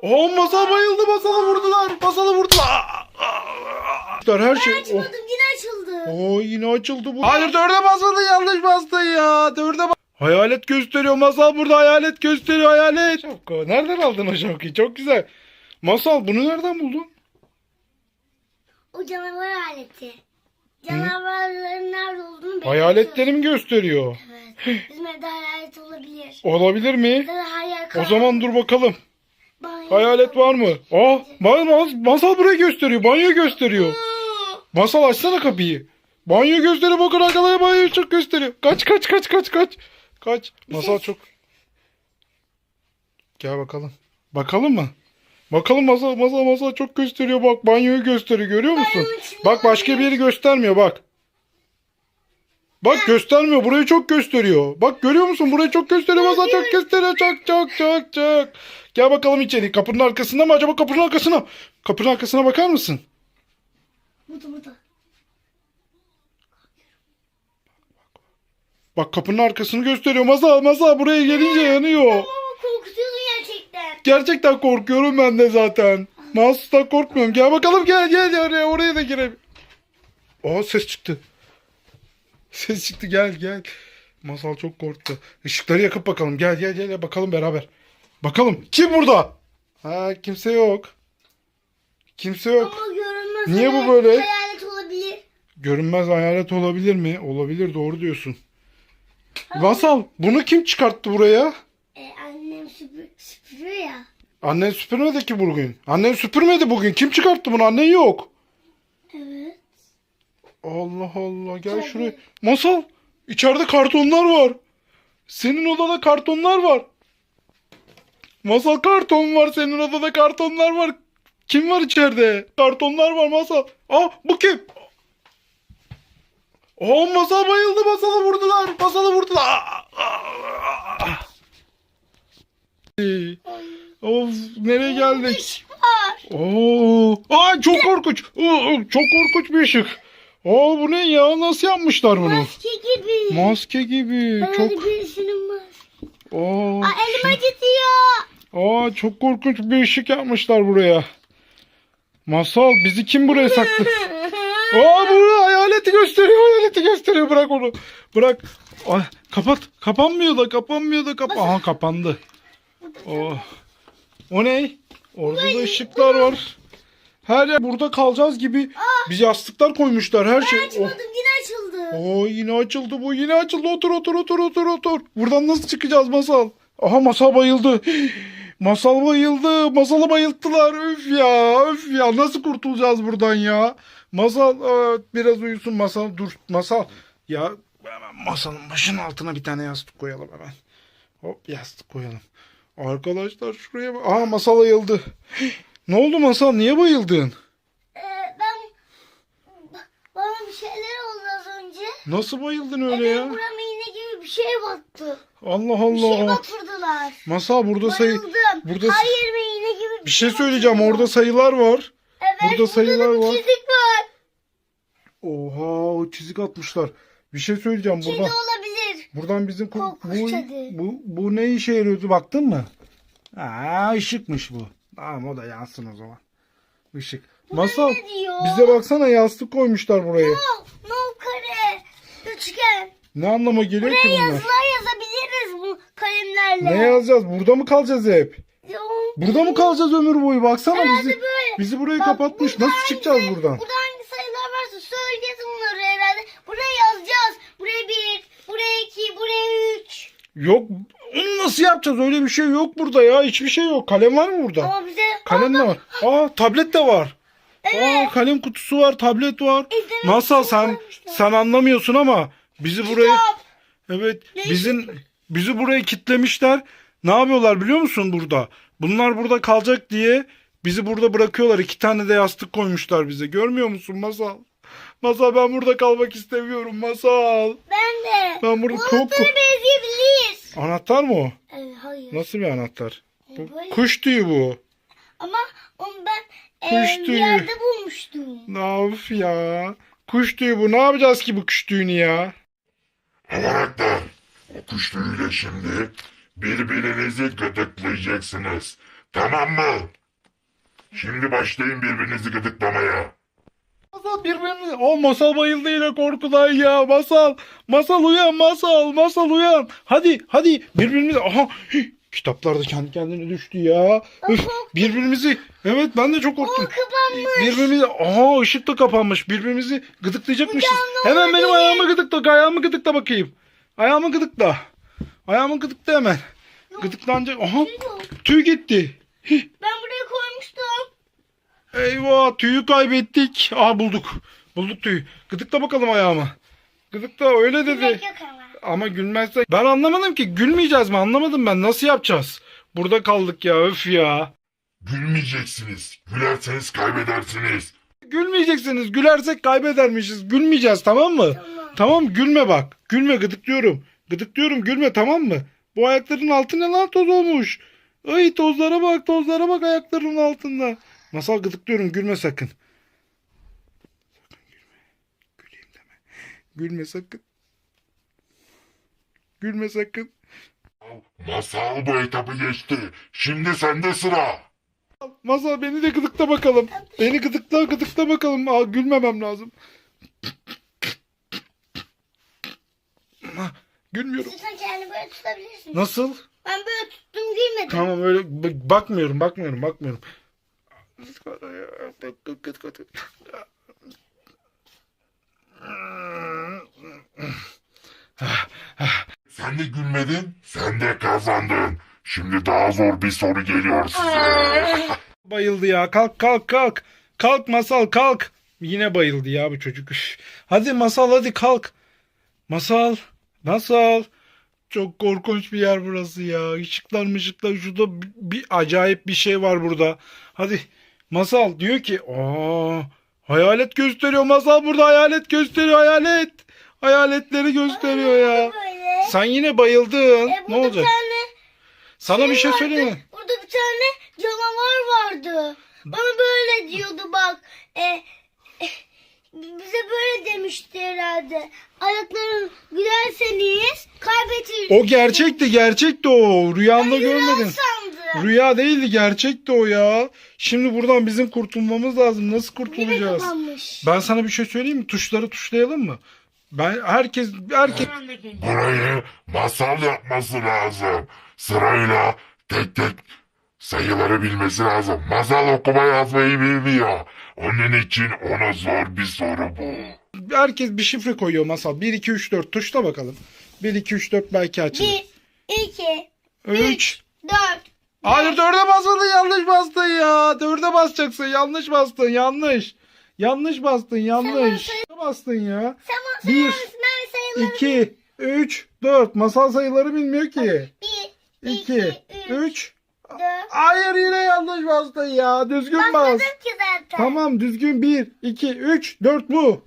Oh masal bayıldı masalı vurdular. Masalı vurdular. Aa, aa, aa. Her şey. Oh. Açmadım yine açıldı. Oo yine açıldı bu. Hayır dörde basmadın yanlış bastın ya. Dörde bas. Hayalet gösteriyor masal burada hayalet gösteriyor hayalet. Şapka. Nereden aldın o şapkayı? Çok güzel. Masal bunu nereden buldun? O canavar aleti. Canavarların nerede olduğunu. Hayaletleri mi gösteriyor? Evet. Bizim evde hayalet olabilir. Olabilir mi? Hayal O zaman dur bakalım. Banyo- Hayalet var mı? Aa, ma- ma- masal burayı gösteriyor. Banyo gösteriyor. Masal açsana kapıyı. Banyo gösteriyor bakın arkalara banyo çok gösteriyor. Kaç kaç kaç kaç kaç. Kaç. Masal çok. Gel bakalım. Bakalım mı? Bakalım masal masal masal çok gösteriyor bak banyoyu gösteriyor görüyor musun? Bak başka bir yeri göstermiyor bak. Bak göstermiyor burayı çok gösteriyor. Bak görüyor musun burayı çok gösteriyor masal çok gösteriyor çok çok çok çok. Gel bakalım içeri kapının arkasında mı acaba kapının arkasına? Kapının arkasına bakar mısın? Burada burada. Bak kapının arkasını gösteriyor. Masal masal buraya gelince yanıyor. Korkutuyorsun gerçekten. Gerçekten korkuyorum ben de zaten. Mahsustan korkmuyorum. Gel bakalım gel gel gel oraya, oraya da girelim. Aa ses çıktı. Ses çıktı gel gel. Masal çok korktu. Işıkları yakıp bakalım. Gel gel gel bakalım beraber. Bakalım kim burada? Ha kimse yok. Kimse yok. Ama görünmez. Niye bu böyle? Hayalet olabilir. Görünmez hayalet olabilir mi? Olabilir doğru diyorsun. Masal bunu kim çıkarttı buraya? E, annem süpür, süpürüyor ya. Annen süpürmedi ki bugün. Annen süpürmedi bugün. Kim çıkarttı bunu? Annen yok. Evet. Allah Allah gel Tabii. şuraya. Masal içeride kartonlar var. Senin odada kartonlar var. Masal karton var senin odada kartonlar var. Kim var içeride? Kartonlar var Masal. Aa bu kim? Aa Masal bayıldı Masal'ı vurdular. Masal'ı vurdular. Aa, aa, aa. Of nereye geldik? Oo, aa çok korkunç. Çok korkunç bir ışık. Aa bu ne ya? Nasıl yapmışlar bunu? Maske gibi. Maske gibi. Herhalde Çok. birisinin var. Aa, Aa, elim acıtıyor. aa çok korkunç bir ışık yapmışlar buraya. Masal bizi kim buraya saktı? Aa bu hayaleti gösteriyor. Hayaleti gösteriyor. Bırak onu. Bırak. Ay, kapat. Kapanmıyor da kapanmıyor da kap. Aha kapandı. Oh. O ne? Orada da ışıklar var. Her yer burada kalacağız gibi. Bir yastıklar koymuşlar her şey. Oh. Açmadım yine açıldı. Oo yine açıldı bu yine açıldı otur otur otur otur otur. Buradan nasıl çıkacağız masal? Aha masal bayıldı. Masal bayıldı. Masalı bayılttılar. Üf ya üf ya nasıl kurtulacağız buradan ya? Masal aa, biraz uyusun masal dur masal. Ya hemen masanın başının altına bir tane yastık koyalım hemen. Hop yastık koyalım. Arkadaşlar şuraya bak. Aha masal ayıldı. Ne oldu masal niye bayıldın? Ee, ben bana bir şeyler oldu az önce. Nasıl bayıldın öyle Benim ya? burama iğne gibi bir şey battı. Allah Bir şey Allah. batırdılar. Masal burada sayı Bayıldım. burada Her yerime iğne gibi bir, bir şey söyleyeceğim. Orada sayılar var. Evet, burada sayılar da bir var. çizik var. Oha o çizik atmışlar. Bir şey söyleyeceğim Kedi buradan. olabilir. Buradan bizim bu, kedi. bu bu ne işe yarıyordu baktın mı? Aa ışıkmış bu. Tamam o da yansın o zaman. Işık. Masal ne diyor? bize baksana yastık koymuşlar buraya. No, no kare. Üçgen. Ne anlama geliyor ki Buraya bunlar? yazılar yazabiliriz bu kalemlerle. Ne yazacağız? Burada mı kalacağız hep? Yo, Burada mı kalacağız ömür boyu? Baksana Herhalde bizi böyle. bizi buraya Bak, kapatmış. burada Nasıl hangi çıkacağız sayı- buradan? Burada hangi sayılar varsa söyleyeceğiz bunları herhalde. Buraya yazacağız. Buraya bir, buraya iki, buraya üç. Yok nasıl yapacağız? Öyle bir şey yok burada ya. Hiçbir şey yok. Kalem var mı burada? Ama bize Kalem de var. Aa tablet de var. Aa kalem kutusu var, tablet var. İzlemek Masal için sen koymuşlar. sen anlamıyorsun ama bizi buraya Kitap. evet bizim bizi buraya kitlemişler. Ne yapıyorlar biliyor musun burada? Bunlar burada kalacak diye bizi burada bırakıyorlar. İki tane de yastık koymuşlar bize. Görmüyor musun Masal? Masal ben burada kalmak istemiyorum Masal. Ben de. Ben burada Bu çok anahtarı benzeyebiliriz. Anahtar mı o? Evet, hayır. Nasıl bir anahtar? Bu Böyle. kuş tüyü bu. Ama onu ben Kuş e, bir tüyü. yerde bulmuştum. Ne of ya? Kuş tüyü bu. Ne yapacağız ki bu kuş tüyünü ya? Karakter, o kuşlarıyla şimdi birbirinizi gıdıklayacaksınız. Tamam mı? Şimdi başlayın birbirinizi gıdıklamaya. Masal birbirimizi... O masal bayıldı yine korkudan ya. Masal. Masal uyan masal. Masal uyan. Hadi hadi birbirimizi... Aha. hih, Kitaplar da kendi kendine düştü ya. Üf, birbirimizi... Evet ben de çok korktum. kapanmış. Birbirimizi... Aha ışık da kapanmış. Birbirimizi gıdıklayacakmışız. Hemen benim ayağımı gıdıkla. Ayağımı gıdıkla bakayım. Ayağımı gıdıkla. Ayağımı gıdıkla hemen. Gıdıklanacak. Aha tüy gitti. Hih, Ben buraya. Eyvah tüyü kaybettik. Aa bulduk. Bulduk tüyü. Gıdıkla bakalım ayağımı. Gıdıkla öyle dedi. Yok yok ama. Ama gülmezse. Ben anlamadım ki. Gülmeyeceğiz mi? Anlamadım ben. Nasıl yapacağız? Burada kaldık ya. Öf ya. Gülmeyeceksiniz. Gülerseniz kaybedersiniz. Gülmeyeceksiniz. Gülersek kaybedermişiz. Gülmeyeceğiz tamam mı? Tamam. Tamam gülme bak. Gülme gıdıklıyorum. Gıdıklıyorum gülme tamam mı? Bu ayakların altı ne lan toz olmuş. Ay tozlara bak tozlara bak ayaklarının altında. Masal gıdıklıyorum gülme sakın. Sakın gülme. Güleyim deme. Gülme sakın. Gülme sakın. Masal bu etabı geçti. Şimdi sende sıra. Masal beni de gıdıkla bakalım. Beni gıdıkla gıdıkla bakalım. Aa, gülmemem lazım. Gülmüyorum. Sen kendini böyle tutabilirsin. Nasıl? Ben böyle tuttum gülmedim. Tamam öyle bakmıyorum bakmıyorum bakmıyorum. Sen de gülmedin. Sen de kazandın. Şimdi daha zor bir soru geliyor size. Bayıldı ya kalk kalk kalk. Kalk masal kalk. Yine bayıldı ya bu çocuk. Hadi masal hadi kalk. Masal. Masal. Çok korkunç bir yer burası ya. Işıklar mışıklar. Şurada bir, bir acayip bir şey var burada. Hadi. Masal diyor ki. Aa, hayalet gösteriyor. Masal burada hayalet gösteriyor. Hayalet. Hayaletleri gösteriyor ya. Böyle. Sen yine bayıldın. E, ne olacak? tane Sana bir şey vardı. söyleyeyim mi? Burada bir tane canavar vardı. Bana böyle diyordu bak. E, e, bize böyle demişti herhalde. Ayakların gülerseniz kaybetirsiniz. O gerçekti gerçekti o. Rüyanda görmedin. sandım. Rüya değildi gerçekti o ya. Şimdi buradan bizim kurtulmamız lazım. Nasıl kurtulacağız? kapanmış. Ben sana bir şey söyleyeyim mi? Tuşları tuşlayalım mı? Ben herkes herkes Burayı masal yapması lazım. Sırayla tek tek sayıları bilmesi lazım. Masal okuma yazmayı bilmiyor. Onun için ona zor bir soru bu. herkes bir şifre koyuyor masal. 1 2 3 4 tuşla bakalım. 1 2 3 4 belki açılır. Bir, iki, 3 dört. Hayır dörde basmadın yanlış bastın ya. Dörde basacaksın yanlış bastın yanlış. Yanlış bastın yanlış. Dörde bastın ya. Bir, 2 3 4 masal sayıları bilmiyor ki. Bir, 2 iki, üç, 3 dört. Hayır yine yanlış bastın ya. Düzgün bas. Basmadım ki zaten. Tamam düzgün 1 2 3 4 bu.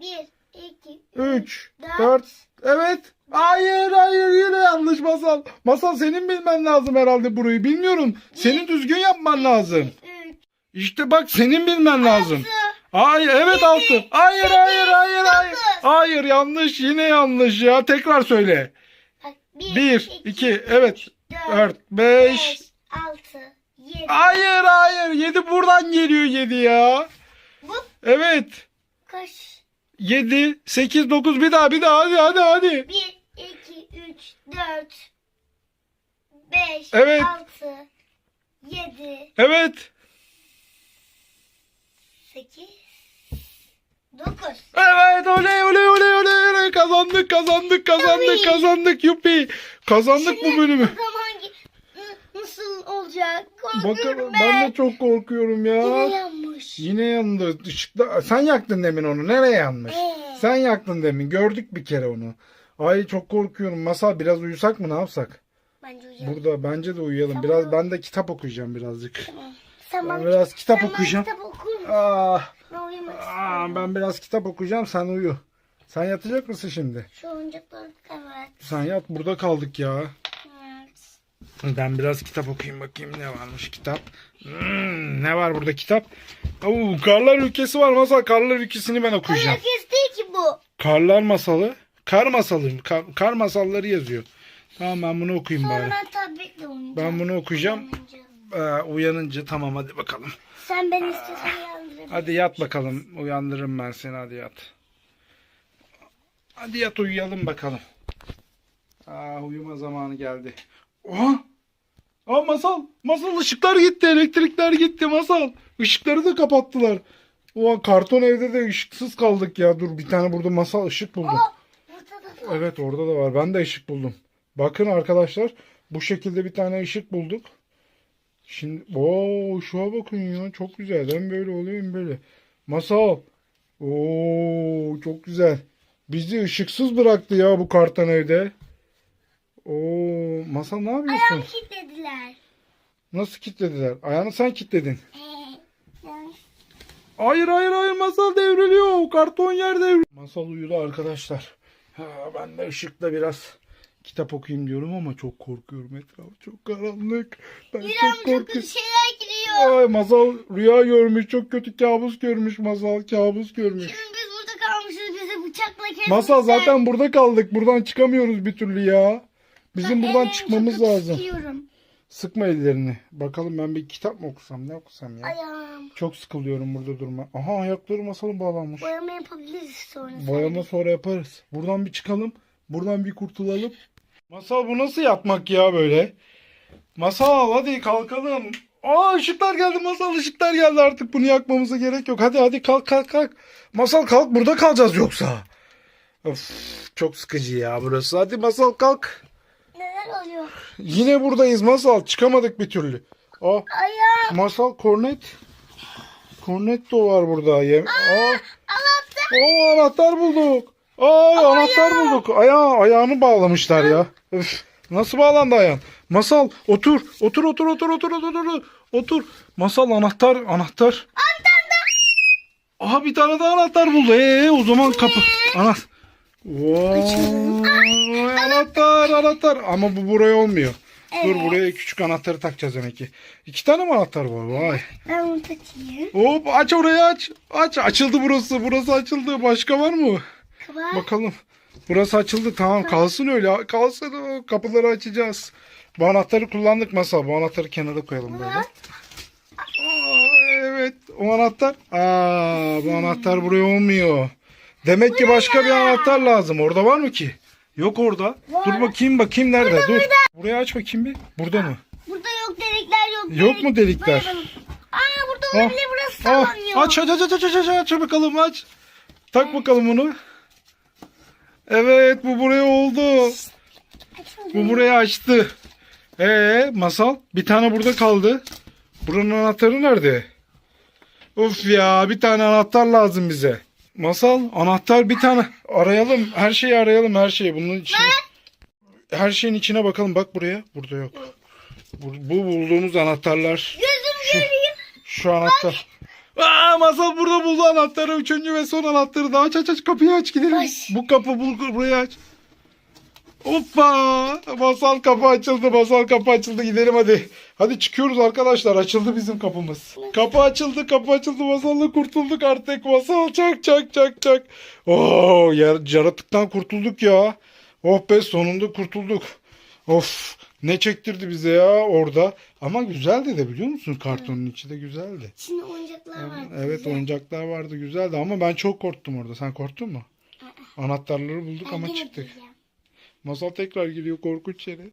Bir, iki, 3 Dört. 4 Evet. Hayır hayır yine yanlış masal. Masal senin bilmen lazım herhalde burayı. Bilmiyorum. Senin düzgün yapman lazım. İşte bak senin bilmen lazım. Hayır evet altı. Hayır hayır hayır hayır. Hayır yanlış yine yanlış ya. Tekrar söyle. bak, 1 2 evet dört, 4 5 beş, altı, yedi. Hayır hayır 7 buradan geliyor 7 ya. Evet. kaç? 7 8 9 bir daha bir daha hadi hadi hadi. Bir, iki, üç, dört, beş, Evet. altı, yedi, Evet. sekiz, dokuz. Evet oley oley oley oley oley kazandık kazandık kazandık kazandık yuppi. Kazandık bu bölümü. Bakalım hangi n- nasıl olacak? Korkuyorum Bakalım ben. ben de çok korkuyorum Yine ya. yanmış. Yine yandı. Işıkta sen yaktın demin onu. Nereye yanmış? Ee. Sen yaktın demin. Gördük bir kere onu. Ay çok korkuyorum. Masal biraz uyusak mı ne yapsak? Bence uyuyalım. Burada bence de uyuyalım. Biraz ben de kitap okuyacağım birazcık. Sen Ben bana- biraz kitap sen bana okuyacağım. kitap okur musun? Ah, Ben uyumak ah, ben biraz kitap okuyacağım. Sen uyu. Sen yatacak mısın şimdi? Şu oyuncakları evet. Sen yat. Burada kaldık ya. Evet. Ben biraz kitap okuyayım bakayım ne varmış kitap. Hmm, ne var burada kitap? Oo, Karlar Ülkesi var masal. Karlar Ülkesi'ni ben okuyacağım. Herkes değil ki bu. Karlar masalı. Kar masalı. Kar, kar masalları yazıyor. Tamam ben bunu okuyayım Sonra bari. tabletle oynayacağım. Ben bunu okuyacağım. Oynayacağım. Ee, uyanınca tamam hadi bakalım. Sen beni istiyorsan uyandırabilirsin. Hadi yat bakalım. Uyandırırım ben seni hadi yat. Hadi yat uyuyalım bakalım. Aa, uyuma zamanı geldi. Oha! Aa masal! Masal ışıklar gitti, elektrikler gitti masal. Işıkları da kapattılar. Ulan karton evde de ışıksız kaldık ya. Dur bir tane burada masal ışık buldum. Da Evet orada da var. Ben de ışık buldum. Bakın arkadaşlar bu şekilde bir tane ışık bulduk. Şimdi ooo şuna bakın ya çok güzel. Hem böyle oluyor hem böyle. Masal. Oo çok güzel. Bizi ışıksız bıraktı ya bu karton evde. Oo masal ne yapıyorsun? Ayağımı kilitlediler. Nasıl kilitlediler? Ayağını sen kilitledin. Hayır hayır hayır masal devriliyor. Karton yer devriliyor. Masal uyudu arkadaşlar. Ha, ben de ışıkta biraz kitap okuyayım diyorum ama çok korkuyorum. Etraf çok karanlık. Ben Yüreğime çok çok korkuyorum. şeyler giriyor. Ay masal rüya görmüş. Çok kötü kabus görmüş masal. Kabus görmüş. Şimdi biz burada kalmışız bizi bıçakla kesmişler. Masal zaten burada kaldık. Buradan çıkamıyoruz bir türlü ya. Bizim buradan Ellerimi çıkmamız çok lazım. sıkıyorum. Sıkma ellerini. Bakalım ben bir kitap mı okusam ne okusam ya. Ayağım. Çok sıkılıyorum burada durma. Aha ayakları masalın bağlanmış. Boyama yapabiliriz sonra. Boyama sonra yaparız. Buradan bir çıkalım. Buradan bir kurtulalım. Masal bu nasıl yatmak ya böyle? Masal hadi kalkalım. Aa ışıklar geldi masal ışıklar geldi artık bunu yakmamıza gerek yok. Hadi hadi kalk kalk kalk. Masal kalk burada kalacağız yoksa. Of çok sıkıcı ya burası. Hadi masal kalk. Neler oluyor? Yine buradayız masal çıkamadık bir türlü. Aa Ayağım. masal kornet. Cornetto var burada. Yem Aa, Anahtar. Oo anahtar bulduk. Ay anahtar bulduk. Ayağı, ayağını bağlamışlar ya. Üf, nasıl bağlandı ayağın? Masal otur. Otur otur otur otur otur otur. Otur. Masal anahtar anahtar. Aha bir tane daha anahtar buldu. Ee o zaman kapı. Anahtar. Vay, anahtar anahtar. Ama bu buraya olmuyor. Dur buraya küçük anahtarı takacağız demek ki. İki tane mi anahtar var? Vay. Ben bunu takayım. Hop aç orayı aç. Aç. Açıldı burası. Burası açıldı. Başka var mı? Kıvar. Bakalım. Burası açıldı. Tamam kalsın öyle. Kalsın o. Kapıları açacağız. Bu anahtarı kullandık masal. Bu anahtarı kenara koyalım böyle. Aa, evet. O anahtar. Aa, bu anahtar buraya olmuyor. Demek ki başka bir anahtar lazım. Orada var mı ki? Yok orada. Dur bakayım bakayım nerede? Dur. Buraya aç bakayım bir. Burada mı? Burada yok delikler yok. Yok mu delikler? Böyle böyle. Aa burada Ah, olabilir burası ah, sallanıyor. aç aç aç aç aç aç aç bakalım aç. Tak bakalım onu. Evet bu buraya oldu. Bu burayı açtı. Ee masal bir tane burada kaldı. Buranın anahtarı nerede? Of ya bir tane anahtar lazım bize. Masal anahtar bir tane arayalım. Her şeyi arayalım her şeyi. Bunun içine. Her şeyin içine bakalım. Bak buraya. Burada yok. Bu, bu bulduğumuz anahtarlar. Gözüm görüyor. Şu anahtar. Aa, masal burada buldu anahtarı. Üçüncü ve son anahtarı da aç aç aç kapıyı aç gidelim. Aç. Bu kapı bul burayı aç. Hoppa! Masal kapı açıldı. Masal kapı açıldı. Gidelim hadi. Hadi çıkıyoruz arkadaşlar. Açıldı bizim kapımız. Kapı açıldı. Kapı açıldı. Masalla kurtulduk artık. Masal çak çak çak çak. Oo, ya, yaratıktan kurtulduk ya. Oh be sonunda kurtulduk. Of ne çektirdi bize ya orada. Ama güzeldi de biliyor musun? Kartonun içi de güzeldi. İçinde oyuncaklar var. Evet güzel. oyuncaklar vardı güzeldi ama ben çok korktum orada. Sen korktun mu? Anahtarları bulduk Ben ama çıktık. bulacağım. Masal tekrar giriyor korkunç yere.